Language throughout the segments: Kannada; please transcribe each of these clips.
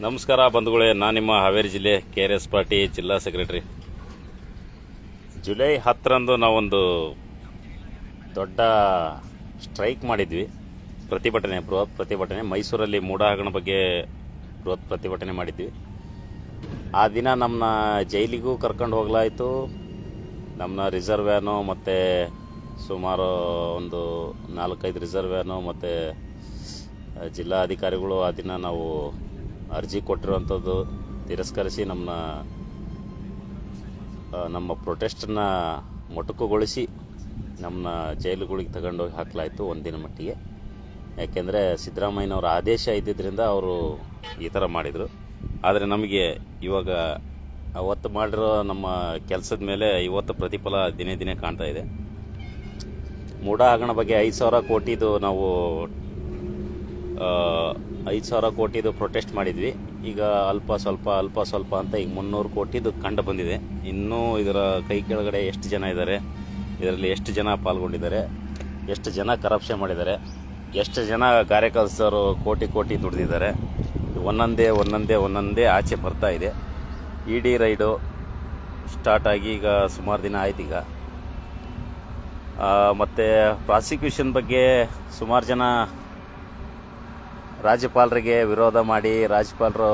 ನಮಸ್ಕಾರ ಬಂಧುಗಳೇ, ನಾನು ನಿಮ್ಮ ಹಾವೇರಿ ಜಿಲ್ಲೆ ಕೆ ಆರ್ ಎಸ್ ಪಾರ್ಟಿ ಜಿಲ್ಲಾ ಸೆಕ್ರೆಟರಿ. ಜುಲೈ ಹತ್ತರಂದು ನಾವೊಂದು ದೊಡ್ಡ ಸ್ಟ್ರೈಕ್ ಮಾಡಿದ್ವಿ. ಪ್ರತಿಭಟನೆ, ಬೃಹತ್ ಪ್ರತಿಭಟನೆ. ಮೈಸೂರಲ್ಲಿ ಮೂಡ ಬಗ್ಗೆ ಬೃಹತ್ ಪ್ರತಿಭಟನೆ ಮಾಡಿದ್ವಿ. ಆ ದಿನ ನಮ್ಮನ್ನ ಜೈಲಿಗೂ ಕರ್ಕೊಂಡು ಹೋಗಲಾಯಿತು. ನಮ್ಮನ್ನ ರಿಸರ್ವ್ ವ್ಯಾನು ಮತ್ತು ಸುಮಾರು ಒಂದು ನಾಲ್ಕೈದು ರಿಸರ್ವ್ ವ್ಯಾನು ಮತ್ತು ಜಿಲ್ಲಾಧಿಕಾರಿಗಳು ಆ ದಿನ ನಾವು ಅರ್ಜಿ ಕೊಟ್ಟಿರುವಂಥದ್ದು ತಿರಸ್ಕರಿಸಿ ನಮ್ಮ ನಮ್ಮ ಪ್ರೊಟೆಸ್ಟನ್ನ ಮೊಟಕುಗೊಳಿಸಿ ನಮ್ಮನ್ನ ಜೈಲುಗಳಿಗೆ ತಗೊಂಡೋಗಿ ಹಾಕಲಾಯಿತು ಒಂದಿನ ಮಟ್ಟಿಗೆ. ಯಾಕೆಂದರೆ ಸಿದ್ದರಾಮಯ್ಯನವರ ಆದೇಶ ಇದ್ದಿದ್ದರಿಂದ ಅವರು ಈ ಥರ ಮಾಡಿದರು. ಆದರೆ ನಮಗೆ ಇವಾಗ ಅವತ್ತು ಮಾಡಿರೋ ನಮ್ಮ ಕೆಲಸದ ಮೇಲೆ ಇವತ್ತು ಪ್ರತಿಫಲ ದಿನೇ ದಿನೇ ಕಾಣ್ತಾ ಇದೆ. ಮೂಡ ಹಗರಣ ಬಗ್ಗೆ ಐದು ಸಾವಿರ ಕೋಟಿದು ನಾವು ಐದು ಸಾವಿರ ಕೋಟಿದು ಪ್ರೊಟೆಸ್ಟ್ ಮಾಡಿದ್ವಿ. ಈಗ ಅಲ್ಪ ಸ್ವಲ್ಪ ಅಲ್ಪ ಸ್ವಲ್ಪ ಅಂತ ಈಗ ಮುನ್ನೂರು ಕೋಟಿದು ಕಂಡು ಬಂದಿದೆ. ಇನ್ನೂ ಇದರ ಕೈ ಕೆಳಗಡೆ ಎಷ್ಟು ಜನ ಇದ್ದಾರೆ, ಇದರಲ್ಲಿ ಎಷ್ಟು ಜನ ಪಾಲ್ಗೊಂಡಿದ್ದಾರೆ, ಎಷ್ಟು ಜನ ಕರಪ್ಷನ್ ಮಾಡಿದ್ದಾರೆ, ಎಷ್ಟು ಜನ ಕಾರ್ಯಕರ್ತರು ಕೋಟಿ ಕೋಟಿ ದುಡ್ದಿದ್ದಾರೆ. ಒಂದೊಂದೇ ಒಂದೊಂದೇ ಒಂದೊಂದೇ ಆಚೆ ಬರ್ತಾ ಇದೆ. ಇ ಡಿ ರೈಡು ಸ್ಟಾರ್ಟ್ ಆಗಿ ಈಗ ಸುಮಾರು ದಿನ ಆಯ್ತು ಈಗ. ಮತ್ತೆ ಪ್ರಾಸಿಕ್ಯೂಷನ್ ಬಗ್ಗೆ ಸುಮಾರು ಜನ ರಾಜ್ಯಪಾಲರಿಗೆ ವಿರೋಧ ಮಾಡಿ ರಾಜ್ಯಪಾಲರು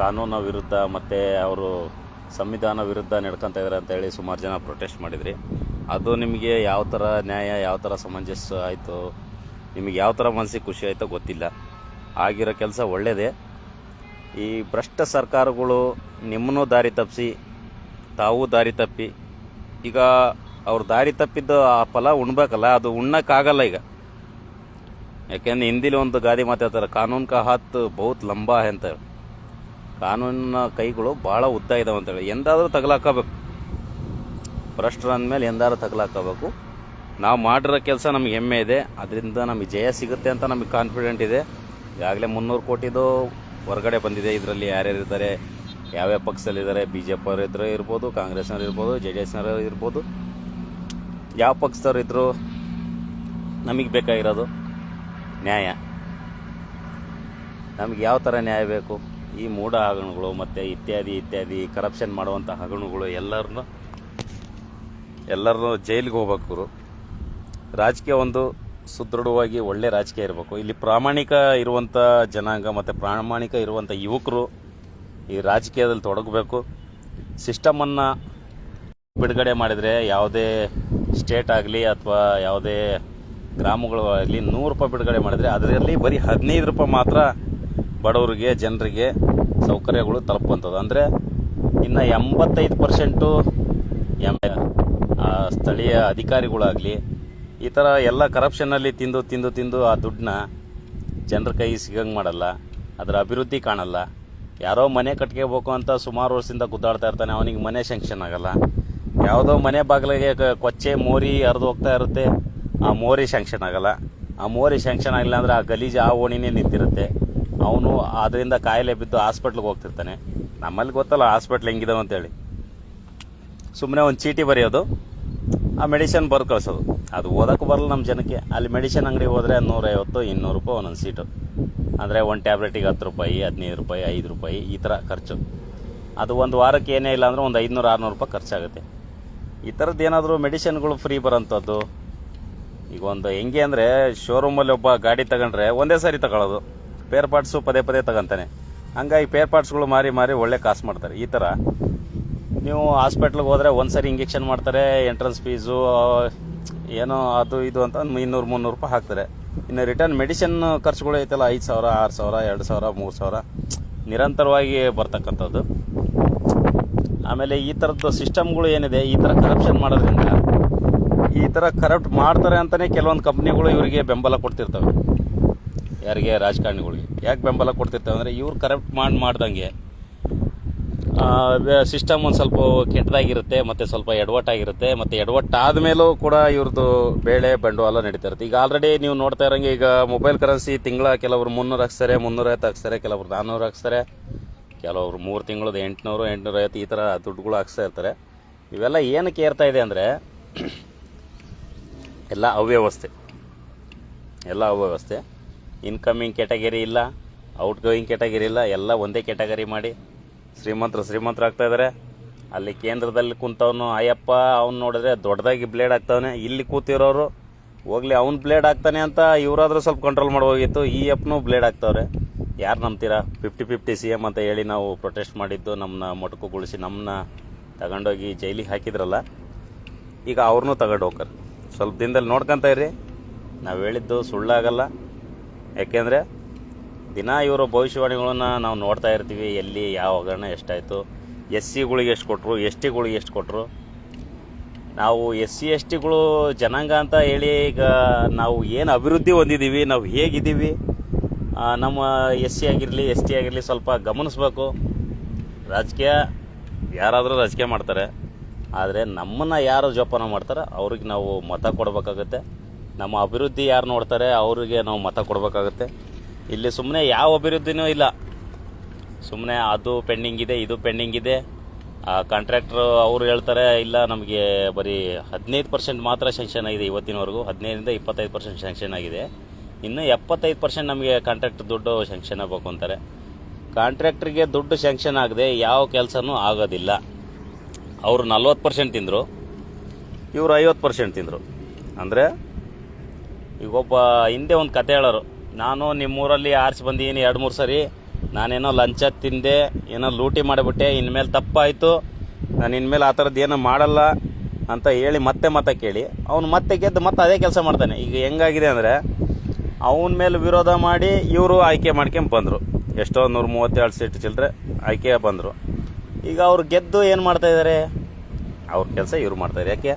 ಕಾನೂನ ವಿರುದ್ಧ ಮತ್ತು ಅವರು ಸಂವಿಧಾನ ವಿರುದ್ಧ ನಡ್ಕೊಂತ ಇದ್ದಾರೆ ಅಂತ ಹೇಳಿ ಸುಮಾರು ಜನ ಪ್ರೊಟೆಸ್ಟ್ ಮಾಡಿದ್ರಿ. ಅದು ನಿಮಗೆ ಯಾವ ಥರ ನ್ಯಾಯ, ಯಾವ ಥರ ಸಮಂಜಸ ಆಯಿತು? ನಿಮಗೆ ಯಾವ ಥರ ಮನಸ್ಸಿಗೆ ಖುಷಿ ಆಯಿತೋ ಗೊತ್ತಿಲ್ಲ. ಆಗಿರೋ ಕೆಲಸ ಒಳ್ಳೆಯದೇ ಈ ಭ್ರಷ್ಟ ಸರ್ಕಾರಗಳು ನಿಮ್ಮನ್ನೂ ದಾರಿ ತಪ್ಪಿಸಿ, ತಾವು ದಾರಿ ತಪ್ಪಿ, ಈಗ ಅವ್ರು ದಾರಿ ತಪ್ಪಿದ್ದು ಆ ಫಲ ಉಣ್ಬೇಕಲ್ಲ, ಅದು ಉಣ್ಣಕ್ಕಾಗಲ್ಲ ಈಗ. ಯಾಕೆಂದ್ರೆ ಹಿಂದಿಲಿ ಒಂದು ಗಾದಿ ಮಾತಾಡ್ತಾರೆ ಕಾನೂನು ಕಾ ಹಾತ್ ಬಹುತ್ ಲಂಬ ಅಂತ ಹೇಳಿ. ಕಾನೂನಿನ ಕೈಗಳು ಭಾಳ ಉದ್ದ ಇದಾವೆ ಅಂತೇಳಿ ಎಂದಾದರೂ ತಗಲಾಕಬೇಕು ಭ್ರಷ್ಟರು ಅಂದಮೇಲೆ ಎಂದಾದ್ರೂ ತಗಲಾಕಬೇಕು ನಾವು ಮಾಡಿರೋ ಕೆಲಸ ನಮಗೆ ಹೆಮ್ಮೆ ಇದೆ. ಅದರಿಂದ ನಮಗೆ ಜಯ ಸಿಗುತ್ತೆ ಅಂತ ನಮಗೆ ಕಾನ್ಫಿಡೆಂಟ್ ಇದೆ. ಈಗಾಗಲೇ ಮುನ್ನೂರು ಕೋಟಿದು ಹೊರಗಡೆ ಬಂದಿದೆ. ಇದರಲ್ಲಿ ಯಾರ್ಯಾರು ಇದ್ದಾರೆ? ಯಾವ್ಯಾವ ಪಕ್ಷದಲ್ಲಿದ್ದಾರೆ ಬಿ ಜೆ ಪಿ ಇದ್ರೆ ಇರ್ಬೋದು ಕಾಂಗ್ರೆಸ್ನವ್ರು ಇರ್ಬೋದು ಜೆ ಡಿ ಎಸ್ನವ್ರು ಇರ್ಬೋದು. ಯಾವ ಪಕ್ಷದವ್ರು ಇದ್ದರು ನಮಗೆ ಬೇಕಾಗಿರೋದು. ನ್ಯಾಯ. ನಮಗೆ ಯಾವ ಥರ ನ್ಯಾಯ ಬೇಕು? ಈ ಮೂಢ ಹಗರಣಗಳು ಮತ್ತು ಇತ್ಯಾದಿ ಇತ್ಯಾದಿ ಕರಪ್ಷನ್ ಮಾಡುವಂಥ ಹಗರಣಗಳು ಎಲ್ಲರನ್ನು, ಎಲ್ಲರನ್ನೂ ಜೈಲಿಗೆ ಹೋಗ್ಬೇಕು ಗುರು. ರಾಜಕೀಯ ಒಂದು ಸುದೃಢವಾಗಿ ಒಳ್ಳೆ ರಾಜಕೀಯ ಇರಬೇಕು. ಇಲ್ಲಿ ಪ್ರಾಮಾಣಿಕ ಇರುವಂಥ ಜನಾಂಗ ಮತ್ತು ಪ್ರಾಮಾಣಿಕ ಇರುವಂಥ ಯುವಕರು ಈ ರಾಜಕೀಯದಲ್ಲಿ ತೊಡಗಬೇಕು. ಸಿಸ್ಟಮನ್ನು ಬಿಡುಗಡೆ ಮಾಡಿದರೆ ಯಾವುದೇ ಸ್ಟೇಟ್ ಆಗಲಿ ಅಥವಾ ಯಾವುದೇ ಗ್ರಾಮಗಳು ಆಗಲಿ ನೂರು ರೂಪಾಯಿ ಬಿಡುಗಡೆ ಮಾಡಿದರೆ ಅದರಲ್ಲಿ ಬರೀ ಹದಿನೈದು ರೂಪಾಯಿ ಮಾತ್ರ ಬಡವರಿಗೆ, ಜನರಿಗೆ ಸೌಕರ್ಯಗಳು ತಲುಪುವಂಥದ್ದು. ಅಂದರೆ ಇನ್ನು ಎಂಬತ್ತೈದು ಪರ್ಸೆಂಟು ಎಂ ಆ, ಸ್ಥಳೀಯ ಅಧಿಕಾರಿಗಳಾಗಲಿ, ಈ ಥರ ಎಲ್ಲ ಕರಪ್ಷನಲ್ಲಿ ತಿಂದು ತಿಂದು ತಿಂದು ಆ ದುಡ್ಡನ್ನ ಜನರ ಕೈ ಸಿಗಂಗೆ ಮಾಡಲ್ಲ, ಅದರ ಅಭಿವೃದ್ಧಿ ಕಾಣಲ್ಲ. ಯಾರೋ ಮನೆ ಕಟ್ಕೋಬೇಕು ಅಂತ ಸುಮಾರು ವರ್ಷದಿಂದ ಗುದ್ದಾಡ್ತಾ ಇರ್ತಾನೆ, ಅವನಿಗೆ ಮನೆ ಶಂಕ್ಷನ್ ಆಗಲ್ಲ. ಯಾವುದೋ ಮನೆ ಬಾಗಿಲಿಗೆ ಕೊಚ್ಚೆ ಮೋರಿ ಹರಿದು ಹೋಗ್ತಾ ಇರುತ್ತೆ. ಆ ಮೋರಿ ಶಂಕ್ಷನ್ ಆಗಲ್ಲ. ಆ ಮೋರಿ ಶಂಕ್ಷನ್ ಆಗಿಲ್ಲ ಅಂದರೆ ಆ ಗಲೀಜು ಆ ಓಣಿನೇ ನಿಂತಿರುತ್ತೆ. ಅವನು ಅದರಿಂದ ಕಾಯಿಲೆ ಬಿದ್ದು ಹಾಸ್ಪಿಟ್ಲಿಗೆ ಹೋಗ್ತಿರ್ತಾನೆ. ನಮ್ಮಲ್ಲಿ ಗೊತ್ತಲ್ಲ ಹಾಸ್ಪಿಟ್ಲ್ ಹೆಂಗಿದಾವೆ ಅಂತೇಳಿ. ಸುಮ್ಮನೆ ಒಂದು ಚೀಟಿ ಬರೆಯೋದು, ಆ ಮೆಡಿಸಿನ್ ಬರ್ದು ಕಳಿಸೋದು. ಅದು ಓದಕ್ಕೆ ಬರಲ್ಲ ನಮ್ಮ ಜನಕ್ಕೆ. ಅಲ್ಲಿ ಮೆಡಿಸಿನ್ ಅಂಗಡಿಗೆ ಹೋದರೆ ನೂರೈವತ್ತು, ಇನ್ನೂರು ರೂಪಾಯಿ ಒಂದೊಂದು ಸೀಟು ಅಂದರೆ ಒಂದು ಟ್ಯಾಬ್ಲೆಟಿಗೆ ಹತ್ತು ರೂಪಾಯಿ, ಹದಿನೈದು ರೂಪಾಯಿ, ಐದು ರೂಪಾಯಿ ಈ ಥರ ಖರ್ಚು. ಅದು ಒಂದು ವಾರಕ್ಕೆ ಏನೇ ಇಲ್ಲ ಅಂದರೆ ಒಂದು ಐದುನೂರು, ಆರುನೂರು ರೂಪಾಯಿ ಖರ್ಚಾಗುತ್ತೆ. ಈ ಥರದ್ದು ಏನಾದರೂ ಮೆಡಿಸಿನ್ಗಳು ಫ್ರೀ ಬರೋಂಥದ್ದು ಈಗ ಒಂದು ಹೆಂಗೆ ಅಂದರೆ ಶೋರೂಮಲ್ಲಿ ಒಬ್ಬ ಗಾಡಿ ತಗೊಂಡ್ರೆ ಒಂದೇ ಸಾರಿ ತಗೊಳ್ಳೋದು. ಪೇರ್ ಪಾರ್ಟ್ಸು ಪದೇ ಪದೇ ತಗೊಂತಾನೆ. ಹಂಗಾಗಿ ಪೇರ್ ಪಾರ್ಟ್ಸ್ಗಳು ಮಾರಿ ಮಾರಿ ಒಳ್ಳೆ ಕಾಸು ಮಾಡ್ತಾರೆ. ಈ ಥರ ನೀವು ಹಾಸ್ಪಿಟ್ಲಿಗೆ ಹೋದರೆ ಒಂದು ಸರಿ ಇಂಜೆಕ್ಷನ್ ಮಾಡ್ತಾರೆ ಎಂಟ್ರೆನ್ಸ್ ಫೀಸು ಏನೋ ಅದು ಇದು ಅಂತ ಇನ್ನೂರು, ಮುನ್ನೂರು ರೂಪಾಯಿ ಹಾಕ್ತಾರೆ. ಇನ್ನು ರಿಟರ್ನ್ ಮೆಡಿಸಿನ್ ಖರ್ಚುಗಳು ಐತಲ್ಲ, ಐದು ಸಾವಿರ, ಆರು ಸಾವಿರ, ಎರಡು ಸಾವಿರ, ಮೂರು ಸಾವಿರ. ನಿರಂತರವಾಗಿ ಬರ್ತಕ್ಕಂಥದ್ದು. ಆಮೇಲೆ ಈ ಥರದ್ದು ಸಿಸ್ಟಮ್ಗಳು ಏನಿದೆ, ಈ ಥರ ಕರಪ್ಷನ್ ಮಾಡೋದ್ರಿಂದ ಈ ಥರ ಕರಪ್ಟ್ ಮಾಡ್ತಾರೆ ಅಂತಲೇ ಕೆಲವೊಂದು ಕಂಪ್ನಿಗಳು ಇವರಿಗೆ ಬೆಂಬಲ ಕೊಡ್ತಿರ್ತವೆ. ಯಾರಿಗೆ? ರಾಜಕಾರಣಿಗಳಿಗೆ. ಯಾಕೆ ಬೆಂಬಲ ಕೊಡ್ತಿರ್ತವೆ ಅಂದರೆ ಇವ್ರು ಕರಪ್ಟ್ ಮಾಡಿ ಮಾಡ್ದಂಗೆ ಸಿಸ್ಟಮ್ ಒಂದು ಸ್ವಲ್ಪ ಕೆಟ್ಟದಾಗಿರುತ್ತೆ, ಮತ್ತು ಸ್ವಲ್ಪ ಎಡವಟ್ಟಾಗಿರುತ್ತೆ, ಮತ್ತು ಎಡವಟ್ಟಾದ ಆದಮೇಲೂ ಕೂಡ ಇವ್ರದ್ದು ಬೇಳೆ ಬಂಡವಾಳ ನಡೀತಾ ಇರುತ್ತೆ ಈಗ ಆಲ್ರೆಡಿ ನೀವು ನೋಡ್ತಾ ಇರೋಂಗೆ ಈಗ ಮೊಬೈಲ್ ಕರೆನ್ಸಿ ತಿಂಗಳ ಕೆಲವರು ಮುನ್ನೂರು ಹಾಕ್ಸ್ತಾರೆ ಮುನ್ನೂರೈವತ್ತು ಹಾಕ್ಸ್ತಾರೆ, ಕೆಲವರು ನಾನ್ನೂರು ಹಾಕ್ಸ್ತಾರೆ, ಕೆಲವರು ಮೂರು ತಿಂಗಳದ್ದು ಎಂಟುನೂರು ಎಂಟುನೂರೈವತ್ತು ಈ ಥರ ದುಡ್ಡುಗಳು ಹಾಕ್ಸ್ತಾ ಇರ್ತಾರೆ. ಇವೆಲ್ಲ ಏನಕ್ಕೆ ಏರ್ತಾ ಇದೆ ಅಂದರೆ ಎಲ್ಲ ಅವ್ಯವಸ್ಥೆ. ಎಲ್ಲ ಅವ್ಯವಸ್ಥೆ. ಇನ್ಕಮಿಂಗ್ ಕ್ಯಾಟಗರಿ ಇಲ್ಲ ಔಟ್ ಗೋಯಿಂಗ್ ಕ್ಯಾಟಗರಿ ಇಲ್ಲ, ಎಲ್ಲ ಒಂದೇ ಕ್ಯಾಟಗರಿ ಮಾಡಿ ಶ್ರೀಮಂತರು ಶ್ರೀಮಂತರು ಆಗ್ತಾ ಇದಾರೆ. ಅಲ್ಲಿ ಕೇಂದ್ರದಲ್ಲಿ ಕುಂತವನು, ಅಯ್ಯಪ್ಪ, ಅವ್ನು ನೋಡಿದ್ರೆ ದೊಡ್ಡದಾಗಿ ಬ್ಲೇಡ್ ಆಗ್ತಾವನೆ. ಇಲ್ಲಿ ಕೂತಿರೋರು, ಹೋಗ್ಲಿ, ಅವ್ನು ಬ್ಲೇಡ್ ಆಗ್ತಾನೆ ಅಂತ ಇವರಾದ್ರೂ ಸ್ವಲ್ಪ ಕಂಟ್ರೋಲ್ ಮಾಡೋಗಿತ್ತು ಈ ಅಪ್ನು ಬ್ಲೇಡ್ ಆಗ್ತಾವ್ರೆ. ಯಾರು ನಂಬ್ತೀರಾ? ಫಿಫ್ಟಿ ಫಿಫ್ಟಿ ಸಿ ಎಂ ಅಂತ ಹೇಳಿ ನಾವು ಪ್ರೊಟೆಸ್ಟ್ ಮಾಡಿದ್ದು ನಮ್ಮನ್ನ ಮೊಟಕುಗೊಳಿಸಿ ನಮ್ಮನ್ನ ತಗೊಂಡೋಗಿ ಜೈಲಿಗೆ ಹಾಕಿದ್ರಲ್ಲ, ಈಗ ಅವ್ರನ್ನೂ ತಗೊಂಡು ಹೋಗ್ತಾರೆ. ಸ್ವಲ್ಪ ದಿನದಲ್ಲಿ ನೋಡ್ಕೊಂತ ಇರಿ ನಾವು ಹೇಳಿದ್ದು ಸುಳ್ಳಾಗಲ್ಲ. ಯಾಕೆಂದರೆ ದಿನ ಇವರು ಭವಿಷ್ಯವಾಣಿಗಳನ್ನ ನಾವು ನೋಡ್ತಾ ಇರ್ತೀವಿ, ಎಲ್ಲಿ ಯಾವ ಹಗರಣ ಎಷ್ಟಾಯಿತು ಎಸ್ ಸಿಗಳಿಗೆ ಎಷ್ಟು ಕೊಟ್ಟರು ಎಸ್ ಟಿಗಳಿಗೆ ಎಷ್ಟು ಕೊಟ್ಟರು ನಾವು ಎಸ್ ಸಿ ಎಸ್ ಟಿಗಳು ಜನಾಂಗ ಅಂತ ಹೇಳಿ ಈಗ ನಾವು ಏನು ಅಭಿವೃದ್ಧಿ ಹೊಂದಿದ್ದೀವಿ ನಾವು ಹೇಗಿದ್ದೀವಿ ನಮ್ಮ ಎಸ್ ಸಿ ಆಗಿರಲಿ ಎಸ್ ಟಿ ಆಗಿರಲಿ ಸ್ವಲ್ಪ ಗಮನಿಸ್ಬೇಕು. ರಾಜಕೀಯ ಯಾರಾದರೂ ರಾಜಕೀಯ ಮಾಡ್ತಾರೆ. ಆದರೆ ನಮ್ಮನ್ನು ಯಾರು ಜೋಪಾನ ಮಾಡ್ತಾರೆ ಅವ್ರಿಗೆ ನಾವು ಮತ ಕೊಡಬೇಕಾಗುತ್ತೆ. ನಮ್ಮ ಅಭಿವೃದ್ಧಿ ಯಾರು ನೋಡ್ತಾರೆ ಅವರಿಗೆ ನಾವು ಮತ ಕೊಡಬೇಕಾಗುತ್ತೆ. ಇಲ್ಲಿ ಸುಮ್ಮನೆ ಯಾವ ಅಭಿವೃದ್ಧಿನೂ ಇಲ್ಲ. ಸುಮ್ಮನೆ ಅದು ಪೆಂಡಿಂಗ್ ಇದೆ, ಇದು ಪೆಂಡಿಂಗ್ ಇದೆ. ಆ ಕಾಂಟ್ರಾಕ್ಟ್ರು ಅವರು ಹೇಳ್ತಾರೆ, ಇಲ್ಲ, ನಮಗೆ ಬರೀ ಹದಿನೈದು ಪರ್ಸೆಂಟ್ ಮಾತ್ರ ಸ್ಯಾಂಕ್ಷನ್ ಆಗಿದೆ ಇವತ್ತಿನವರೆಗೂ. ಹದಿನೈದರಿಂದ ಇಪ್ಪತ್ತೈದು ಪರ್ಸೆಂಟ್ ಸ್ಯಾಂಕ್ಷನ್ ಆಗಿದೆ. ಇನ್ನು ಎಪ್ಪತ್ತೈದು ಪರ್ಸೆಂಟ್ ನಮಗೆ ಕಾಂಟ್ರಾಕ್ಟ್ ದುಡ್ಡು ಸ್ಯಾಂಕ್ಷನ್ ಆಗಬೇಕು ಅಂತಾರೆ. ಕಾಂಟ್ರಾಕ್ಟ್ರಿಗೆ ದುಡ್ಡು ಸ್ಯಾಂಕ್ಷನ್ ಆಗದೆ ಯಾವ ಕೆಲಸನೂ ಆಗೋದಿಲ್ಲ. ಅವರು ನಲ್ವತ್ತು ಪರ್ಸೆಂಟ್ ತಿಂದರು, ಇವರು ಐವತ್ತು ಪರ್ಸೆಂಟ್ ತಿಂದರು. ಅಂದರೆ, ಈಗ ಒಬ್ಬ ಹಿಂದೆ ಒಂದು ಕತೆ ಹೇಳೋರು, ನಾನು ನಿಮ್ಮೂರಲ್ಲಿ ಆರಿಸಿ ಬಂದಿದ್ದೀನಿ ಎರಡು ಮೂರು ಸರಿ, ನಾನೇನೋ ಲಂಚ ತಿಂದೆ, ಏನೋ ಲೂಟಿ ಮಾಡಿಬಿಟ್ಟೆ, ಇನ್ಮೇಲೆ ತಪ್ಪಾಯಿತು, ನಾನು ಇನ್ಮೇಲೆ ಆ ಥರದ್ದು ಏನೋ ಮಾಡಲ್ಲ ಅಂತ ಹೇಳಿ ಮತ್ತೆ ಮತ್ತೆ ಕೇಳಿ. ಅವನು ಮತ್ತೆ ಗೆದ್ದು ಮತ್ತೆ ಅದೇ ಕೆಲಸ ಮಾಡ್ತಾನೆ. ಈಗ ಹೆಂಗಾಗಿದೆ ಅಂದರೆ, ಅವನ ಮೇಲೆ ವಿರೋಧ ಮಾಡಿ ಇವರು ಆಯ್ಕೆ ಮಾಡ್ಕೊಂಡು ಬಂದರು. ಎಷ್ಟೋ ನೂರು ಮೂವತ್ತೆರಡು ಸೀಟ್ ಚಿಲ್ಲರೆ ಆಯ್ಕೆ ಬಂದರು. ಈಗ ಅವ್ರು ಗೆದ್ದು ಏನು ಮಾಡ್ತಾ ಇದ್ದಾರೆ ಅವ್ರ ಕೆಲಸ ಇವ್ರು ಮಾಡ್ತಾಯಿದ್ರು ಯಾಕೆ?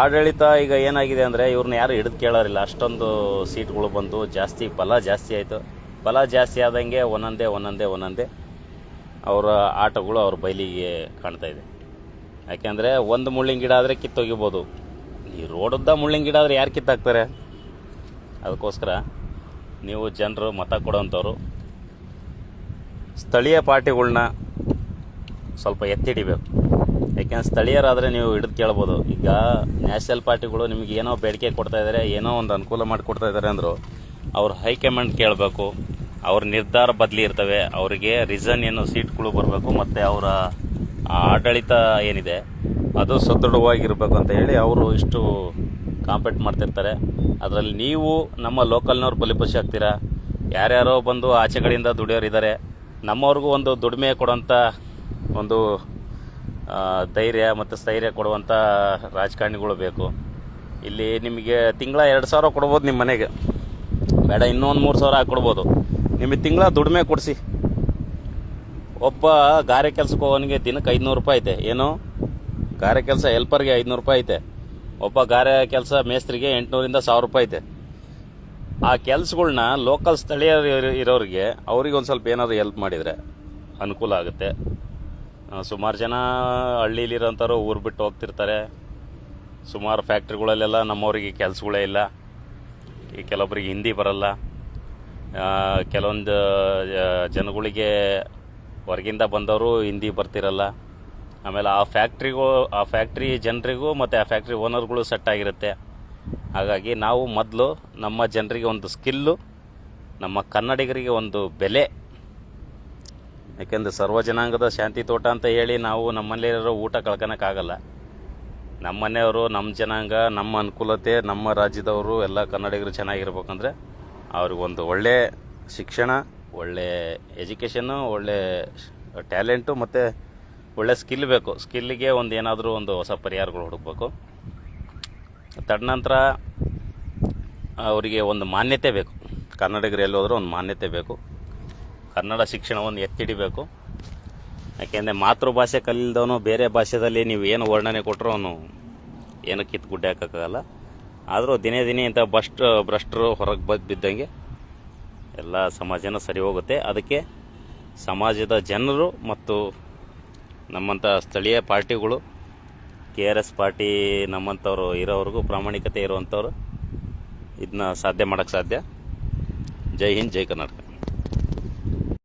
ಆಡಳಿತ ಈಗ ಏನಾಗಿದೆ ಅಂದರೆ ಇವ್ರನ್ನ ಯಾರು ಹಿಡಿದು ಕೇಳೋರಿಲ್ಲ. ಅಷ್ಟೊಂದು ಸೀಟ್ಗಳು ಬಂತು. ಜಾಸ್ತಿ ಫಲ ಜಾಸ್ತಿ ಆಯಿತು. ಫಲ ಜಾಸ್ತಿ ಆದಂಗೆ ಒಂದೊಂದೇ ಒಂದೊಂದೇ ಒಂದೊಂದೇ ಅವರ ಆಟಗಳು ಅವ್ರ ಬಯಲಿಗೆ ಕಾಣ್ತಾ ಇದೆ. ಯಾಕೆಂದರೆ ಒಂದು ಮುಳ್ಳಿನ ಗಿಡ ಆದರೆ ಕಿತ್ತೊಗಿಬೋದು. ಈ ರೋಡದ್ದ ಮುಳ್ಳಿನ ಗಿಡ ಆದರೆ ಯಾರು ಕಿತ್ತಾಕ್ತಾರೆ? ಅದಕ್ಕೋಸ್ಕರ ನೀವು ಜನರು ಮತ ಕೊಡೋಂಥವ್ರು, ಸ್ಥಳೀಯ ಪಾರ್ಟಿಗಳ್ನ ಸ್ವಲ್ಪ ಎತ್ತಿಡಿಬೇಕು. ಯಾಕೆಂದ್ರೆ ಸ್ಥಳೀಯರಾದರೆ ನೀವು ಹಿಡಿದು ಕೇಳ್ಬೋದು. ಈಗ ನ್ಯಾಷನಲ್ ಪಾರ್ಟಿಗಳು ನಿಮಗೆ ಏನೋ ಬೇಡಿಕೆ ಕೊಡ್ತಾ ಇದ್ದಾರೆ ಏನೋ ಒಂದು ಅನುಕೂಲ ಮಾಡಿ ಕೊಡ್ತಾ ಇದ್ದಾರೆ ಅಂದರು, ಅವ್ರು ಹೈಕಮಾಂಡ್ ಕೇಳಬೇಕು. ಅವ್ರ ನಿರ್ಧಾರ ಬದಲಿ ಇರ್ತವೆ. ಅವರಿಗೆ ರೀಸನ್ ಏನು ಸೀಟ್ಗಳು ಬರಬೇಕು, ಮತ್ತು ಅವರ ಆಡಳಿತ ಏನಿದೆ, ಅದು ಸದೃಢವಾಗಿರ್ಬೇಕು ಅಂತ ಹೇಳಿ ಅವರು ಇಷ್ಟು ಕಾಂಪೀಟ್ ಮಾಡ್ತಿರ್ತಾರೆ. ಅದರಲ್ಲಿ ನೀವು ನಮ್ಮ ಲೋಕಲ್ನವ್ರು ಬಲಿಪಶಿ ಆಗ್ತೀರಾ? ಯಾರ್ಯಾರೋ ಬಂದು ಆಚೆ ಕಡೆಯಿಂದ ದುಡಿಯೋರಿದ್ದಾರೆ. ನಮ್ಮವ್ರಿಗೂ ಒಂದು ದುಡಿಮೆ ಕೊಡೋಂಥ ಒಂದು ಧೈರ್ಯ ಮತ್ತು ಸ್ಥೈರ್ಯ ಕೊಡುವಂಥ ರಾಜಕಾರಣಿಗಳು ಬೇಕು. ಇಲ್ಲಿ ನಿಮಗೆ ತಿಂಗಳ ಎರಡು ಸಾವಿರ ಕೊಡ್ಬೋದು ನಿಮ್ಮ ಮನೆಗೆ. ಬೇಡ, ಇನ್ನೊಂದು ಮೂರು ಸಾವಿರ ಹಾಕ್ಕೊಡ್ಬೋದು ನಿಮಗೆ ತಿಂಗಳ ದುಡಿಮೆ ಕೊಡಿಸಿ. ಒಬ್ಬ ಗಾರೆ ಕೆಲಸಕ್ಕೆ ಹೋಗೋನಿಗೆ ದಿನಕ್ಕೆ ಐದುನೂರು ರೂಪಾಯಿ ಐತೆ. ಏನು? ಗಾರೆ ಕೆಲಸ ಹೆಲ್ಪರ್ಗೆ ಐದುನೂರು ರೂಪಾಯಿ ಐತೆ. ಒಬ್ಬ ಗಾರೆ ಕೆಲಸ ಮೇಸ್ತ್ರಿಗೆ ಎಂಟುನೂರಿಂದ ಸಾವಿರ ರೂಪಾಯಿ ಐತೆ. ಆ ಕೆಲಸಗಳನ್ನ ಲೋಕಲ್ ಸ್ಥಳೀಯರು ಇರೋರಿಗೆ ಅವ್ರಿಗೆ ಒಂದು ಸ್ವಲ್ಪ ಏನಾದ್ರು ಹೆಲ್ಪ್ ಮಾಡಿದರೆ ಅನುಕೂಲ ಆಗುತ್ತೆ. ಸುಮಾರು ಜನ ಹಳ್ಳಿಲಿರೋಂಥವ್ರು ಊರು ಬಿಟ್ಟು ಹೋಗ್ತಿರ್ತಾರೆ. ಸುಮಾರು ಫ್ಯಾಕ್ಟ್ರಿಗಳಲ್ಲೆಲ್ಲ ನಮ್ಮವರಿಗೆ ಕೆಲಸಗಳೇ ಇಲ್ಲ. ಈ ಕೆಲವೊಬ್ಬರಿಗೆ ಹಿಂದಿ ಬರಲ್ಲ. ಕೆಲವೊಂದು ಜನಗಳಿಗೆ ಹೊರಗಿಂದ ಬಂದವರು ಹಿಂದಿ ಬರ್ತಿರಲ್ಲ. ಆಮೇಲೆ ಆ ಫ್ಯಾಕ್ಟ್ರಿಗೂ, ಆ ಫ್ಯಾಕ್ಟ್ರಿ ಜನರಿಗೂ ಮತ್ತು ಆ ಫ್ಯಾಕ್ಟ್ರಿ ಓನರ್ಗಳು ಸೆಟ್ ಆಗಿರುತ್ತೆ. ಹಾಗಾಗಿ ನಾವು ಮೊದಲು ನಮ್ಮ ಜನರಿಗೆ ಒಂದು ಸ್ಕಿಲ್ಲು, ನಮ್ಮ ಕನ್ನಡಿಗರಿಗೆ ಒಂದು ಬೆಲೆ ಯಾಕೆಂದ್ರೆ ಸರ್ವ ಜನಾಂಗದ ಶಾಂತಿ ತೋಟ ಅಂತ ಹೇಳಿ ನಾವು ನಮ್ಮಲ್ಲಿರೋ ಊಟ ಕಳ್ಕೊಳಕ್ಕಾಗಲ್ಲ ನಮ್ಮ ಮನೆಯವರು, ನಮ್ಮ ಜನಾಂಗ, ನಮ್ಮ ಅನುಕೂಲತೆ, ನಮ್ಮ ರಾಜ್ಯದವರು ಎಲ್ಲ ಕನ್ನಡಿಗರು ಚೆನ್ನಾಗಿರ್ಬೇಕಂದ್ರೆ ಅವ್ರಿಗೊಂದು ಒಳ್ಳೆ ಶಿಕ್ಷಣ, ಒಳ್ಳೆ ಎಜುಕೇಷನ್ನು, ಒಳ್ಳೆ ಟ್ಯಾಲೆಂಟು ಮತ್ತು ಒಳ್ಳೆ ಸ್ಕಿಲ್ ಬೇಕು. ಸ್ಕಿಲ್ಲಿಗೆ ಒಂದು ಏನಾದರೂ ಒಂದು ಹೊಸ ಪರಿಹಾರಗಳು ಹುಡುಕ್ಬೇಕು. ತದನಂತರ ಅವರಿಗೆ ಒಂದು ಮಾನ್ಯತೆ ಬೇಕು. ಕನ್ನಡಿಗರು ಎಲ್ಲೋದ್ರೂ ಒಂದು ಮಾನ್ಯತೆ ಬೇಕು. ಕನ್ನಡ ಶಿಕ್ಷಣವನ್ನು ಎತ್ತಿಡಿಬೇಕು. ಯಾಕೆಂದರೆ ಮಾತೃಭಾಷೆ ಕಲಿಲ್ದವನು ಬೇರೆ ಭಾಷೆದಲ್ಲಿ ನೀವು ಏನು ವರ್ಣನೆ ಕೊಟ್ಟರು ಅವನು ಏನು ಕಿತ್ತು ಗುಡ್ಡೆ ಹಾಕೋಕ್ಕಾಗಲ್ಲ. ಆದರೂ ದಿನೇ ದಿನೇ ಇಂಥ ಬಸ್ಟ್ ಭ್ರಷ್ಟರು ಹೊರಗೆ ಬದ್ ಬಿದ್ದಂಗೆ ಎಲ್ಲ ಸಮಾಜನ ಸರಿ ಹೋಗುತ್ತೆ. ಅದಕ್ಕೆ ಸಮಾಜದ ಜನರು ಮತ್ತು ನಮ್ಮಂಥ ಸ್ಥಳೀಯ ಪಾರ್ಟಿಗಳು, ಕೆ ಆರ್ ಎಸ್ ಪಾರ್ಟಿ ನಮ್ಮಂಥವ್ರು ಇರೋವ್ರಿಗೂ ಪ್ರಾಮಾಣಿಕತೆ ಇರುವಂಥವ್ರು ಇದನ್ನ ಸಾಧ್ಯ ಮಾಡೋಕ್ಕೆ ಸಾಧ್ಯ. ಜೈ ಹಿಂದ್, ಜೈ ಕರ್ನಾಟಕ.